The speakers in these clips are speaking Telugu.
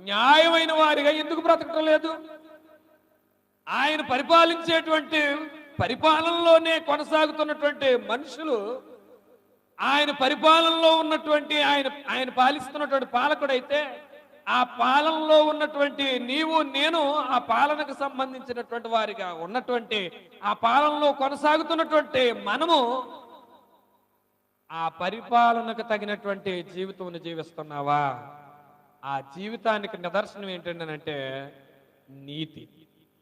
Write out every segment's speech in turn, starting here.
న్యాయమైన వారిగా ఎందుకు బ్రతకటం లేదు? ఆయన పరిపాలించేటువంటి పరిపాలనలోనే కొనసాగుతున్నటువంటి మనుషులు ఆయన పరిపాలనలో ఉన్నటువంటి ఆయన ఆయన పాలిస్తున్నటువంటి పాలకుడైతే ఆ పాలనలో ఉన్నటువంటి నీవు నేను ఆ పాలనకు సంబంధించినటువంటి వారిగా ఉన్నటువంటి ఆ పాలనలో కొనసాగుతున్నటువంటి మనము ఆ పరిపాలనకు తగినటువంటి జీవితం జీవిస్తున్నావా? ఆ జీవితానికి నిదర్శనం ఏంటంటే నీతి.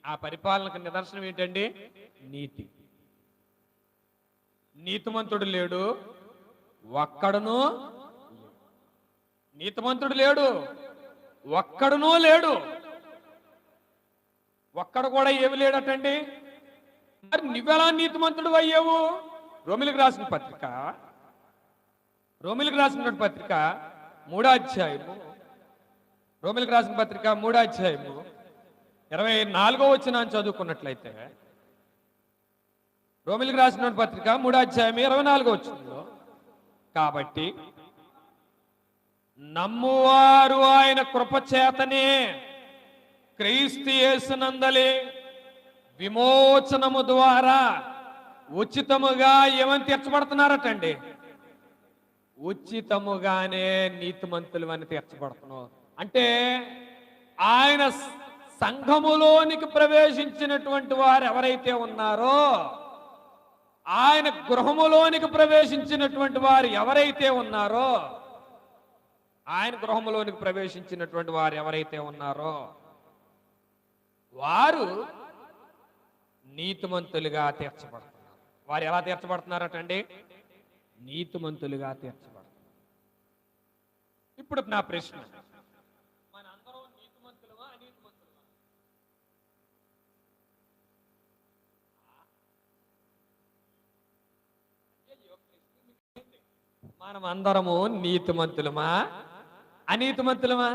ఆ పరిపాలనకు నిదర్శనం ఏంటండి? నీతి. నీతిమంతుడు లేడు ఒక్కడును నీతిమంతుడు లేడు ఒక్కడునూ లేడు. ఒక్కడు కూడా ఏమి లేడటండి? మరి నువ్వెలా నీతిమంతుడు అయ్యావు? రోమిలకు రాసిన పత్రిక. రోమిలకు రాసినటువంటి పత్రిక మూడో అధ్యాయము రోమిలకు రాసిన పత్రిక మూడో అధ్యాయము ఇరవై నాలుగో వచ్చిన చదువుకున్నట్లయితే రోమిలకు రాసిన పత్రిక మూడో అధ్యాయం ఇరవై నాలుగో వచ్చిందో కాబట్టి నమ్మువారు ఆయన కృపచేతనే క్రీస్తు యేసునందలి విమోచనము ద్వారా ఉచితముగా ఏమని తీర్చబడుతున్నారటండి? ఉచితముగానే నీతిమంతులు అని తీర్చబడుతున్నారు. అంటే ఆయన సంఘములోనికి ప్రవేశించినటువంటి వారు ఎవరైతే ఉన్నారో ఆయన గృహములోనికి ప్రవేశించినటువంటి వారు ఎవరైతే ఉన్నారో ఆయన గృహములోనికి ప్రవేశించినటువంటి వారు ఎవరైతే ఉన్నారో వారు నీతిమంతులుగా తీర్చబడుతున్నారు. వారు ఎలా తీర్చబడుతున్నారటండి? నీతిమంతులుగా తీర్చబడుతున్నారు. ఇప్పుడు నా ప్రశ్న. మనం అందరము నీతిమంతులమా? అనీతిమంతులమా?